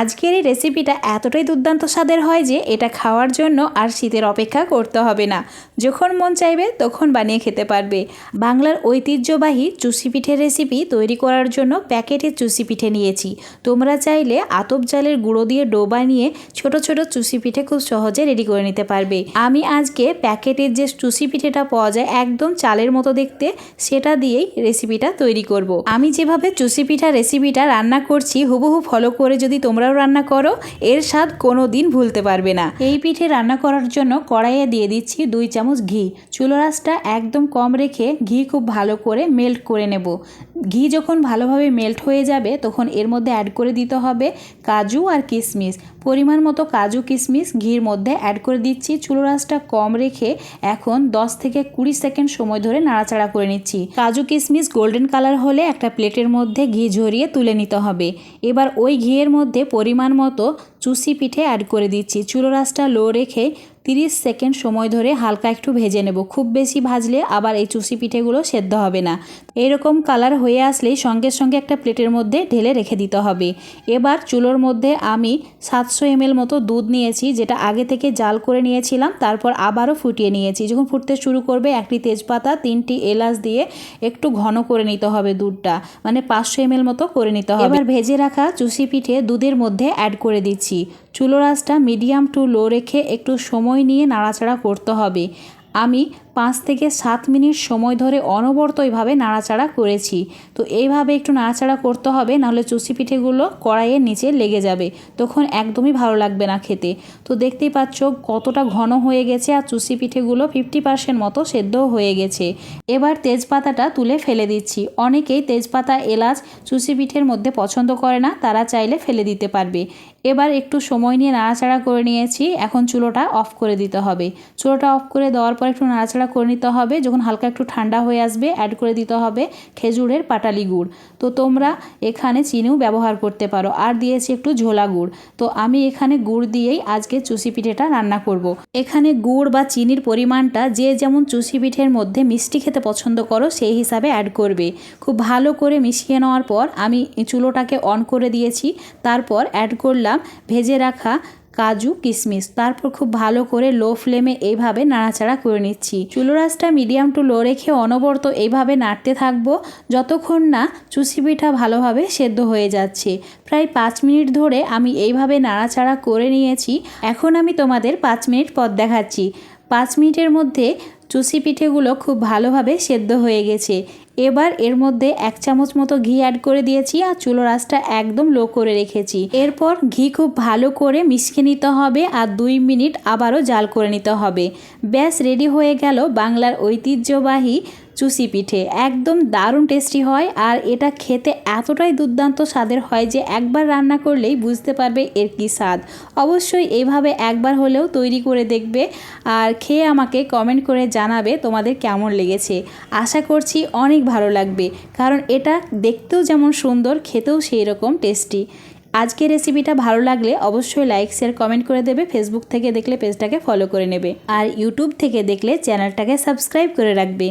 আজকের এই রেসিপিটা এতটাই দুর্দান্ত স্বাদের হয় যে এটা খাওয়ার জন্য আর শীতের অপেক্ষা করতে হবে না। যখন মন চাইবে তখন বানিয়ে খেতে পারবে। বাংলার ঐতিহ্যবাহী চুষি পিঠের রেসিপি তৈরি করার জন্য প্যাকেটের চুষি পিঠে নিয়েছি। তোমরা চাইলে আতপ জালের গুঁড়ো দিয়ে ডো বানিয়ে ছোট ছোট চুষি পিঠে খুব সহজে রেডি করে নিতে পারবে। আমি আজকে প্যাকেটের যে চুষি পিঠেটা পাওয়া যায় একদম চালের মতো দেখতে, সেটা দিয়েই রেসিপিটা তৈরি করব। আমি যেভাবে চুষি পিঠা রেসিপিটা রান্না করছি, হুবহু ফলো করে যদি তোমরাও রান্না করো, এর স্বাদ কোনো দিন ভুলতে পারবে না। এই পিঠে রান্না করার জন্য কড়াইয়ে দিয়ে দিচ্ছি দুই চামচ ঘি। চুলো রাসটা একদম কম রেখে ঘি খুব ভালো করে মেল্ট করে নেব। ঘি যখন ভালোভাবে মেল্ট হয়ে যাবে, তখন এর মধ্যে অ্যাড করে দিতে হবে কাজু আর কিশমিশ পরিমাণ মতো কাজু কিশমিশ ঘির মধ্যে অ্যাড করে দিচ্ছি। চুলো রাসটা কম রেখে এখন 10 থেকে কুড়ি সেকেন্ড সময় ধরে নাড়াচাড়া করে নিচ্ছি। কাজু কিশমিশ গোল্ডেন কালার হলে একটা প্লেটের মধ্যে ঘি ঝরিয়ে তুলে নিতে হবে। এবার ওই ঘিয়ের মধ্যে পরিমাণ মতো চুষি পিঠে অ্যাড করে দিচ্ছি। চুলো রাসটা লো রেখে 30 সেকেন্ড সময় ধরে হালকা একটু ভেজে নেব। খুব বেশি ভাজলে আবার এই চুষি পিঠেগুলো সেদ্ধ হবে না। এরকম কালার হয়ে আসলেই সঙ্গে সঙ্গে একটা প্লেটের মধ্যে ঢেলে রেখে দিতে হবে। এবার চুলোর মধ্যে আমি সাতশো এমএল মতো দুধ নিয়েছি, যেটা আগে থেকে জাল করে নিয়েছিলাম, তারপর আবারও ফুটিয়ে নিয়েছি। যখন ফুটতে শুরু করবে, একটি তেজপাতা, তিনটি এলাচ দিয়ে একটু ঘন করে নিতে হবে দুধটা মানে পাঁচশো এমএল মতো করে নিতে হবে। এবার ভেজে রাখা চুষি পিঠে দুধের মধ্যে অ্যাড করে দিচ্ছি। চুলো রাসটা মিডিয়াম টু লো রেখে একটু সময় নিয়ে নাড়াচাড়া করতে হবে। আমি পাঁচ থেকে সাত মিনিট সময় ধরে অনবরত এইভাবে নাড়াচাড়া করেছি। তো এইভাবে একটু নাড়াচাড়া করতে হবে, নাহলে চুষি পিঠেগুলো কড়াইয়ের নিচে লেগে যাবে। তখন একদমই ভালো লাগবে না খেতে। তো দেখতেই পাচ্ছ কতটা ঘন হয়ে গেছে আর চুষি পিঠেগুলো ফিফটি পার্সেন্ট মতো সেদ্ধ হয়ে গেছে। এবার তেজপাতাটা তুলে ফেলে দিচ্ছি। অনেকেই তেজপাতা, এলাচ চুষি পিঠের মধ্যে পছন্দ করে না, তারা চাইলে ফেলে দিতে পারবে। এবার একটু সময় নিয়ে নাড়াচাড়া করে নিয়েছি। এখন চুলোটা অফ করে দিতে হবে। চুলোটা অফ করে দেওয়ার পর একটু নাড়াচাড়া করে নিতে হবে। যখন হালকা একটু ঠান্ডা হয়ে আসবে অ্যাড করে দিতে হবে খেজুরের পাটালি গুড়। তো তোমরা এখানে চিনিও ব্যবহার করতে পারো। আর দিয়েছি একটু ঝোলা গুড়। তো আমি এখানে গুড় দিয়েই আজকে চুষি পিঠেটা রান্না করব। এখানে গুড় বা চিনির পরিমাণটা যে যেমন চুষি পিঠের মধ্যে মিষ্টি খেতে পছন্দ করো, সেই হিসাবে অ্যাড করবে। খুব ভালো করে মিশিয়ে নেওয়ার পর আমি চুলোটাকে অন করে দিয়েছি। তারপর অ্যাড করলাম ভেজে রাখা কাজু কিশমিশ তারপর খুব ভালো করে লো ফ্লেমে এইভাবে নাড়াচাড়া করে নিচ্ছি। চুলো রাসটা মিডিয়াম টু লো রেখে অনবরত এইভাবে নাড়তে থাকব যতক্ষণ না চুষি পিঠা ভালোভাবে সেদ্ধ হয়ে যাচ্ছে। প্রায় পাঁচ মিনিট ধরে আমি এইভাবে নাড়াচাড়া করে নিয়েছি। এখন আমি তোমাদের পাঁচ মিনিট পর দেখাচ্ছি। পাঁচ মিনিটের মধ্যে চুষি পিঠেগুলো খুব ভালোভাবে সেদ্ধ হয়ে গেছে। এবার এর মধ্যে এক চামচ মতো ঘি অ্যাড করে দিয়েছি আর চুলো রাসটা একদম লো করে রেখেছি। এরপর ঘি খুব ভালো করে মিশিয়ে নিতে হবে আর দুই মিনিট আবারও জাল করে নিতে হবে। ব্যাস রেডি হয়ে গেল বাংলার ঐতিহ্যবাহী চুষি পিঠে। একদম দারুণ টেস্টি হয় আর এটা খেতে এতটাই দুর্দান্ত স্বাদের হয় যে একবার রান্না করলেই বুঝতে পারবে এর কী স্বাদ। অবশ্যই এইভাবে একবার হলেও তৈরি করে দেখবে আর খেয়ে আমাকে কমেন্ট করে জানাবে তোমাদের কেমন লেগেছে। আশা করছি অনেক ভালো লাগবে কারণ এটা দেখতেও যেমন সুন্দর, খেতেও সেই রকম টেস্টি আজকের রেসিপিটা ভালো লাগলে অবশ্যই লাইক শেয়ার কমেন্ট করে দেবে ফেসবুক থেকে দেখলে পেজটাকে ফলো করে নেবে। আর ইউটিউব থেকে দেখলে চ্যানেলটাকে সাবস্ক্রাইব করে রাখবে।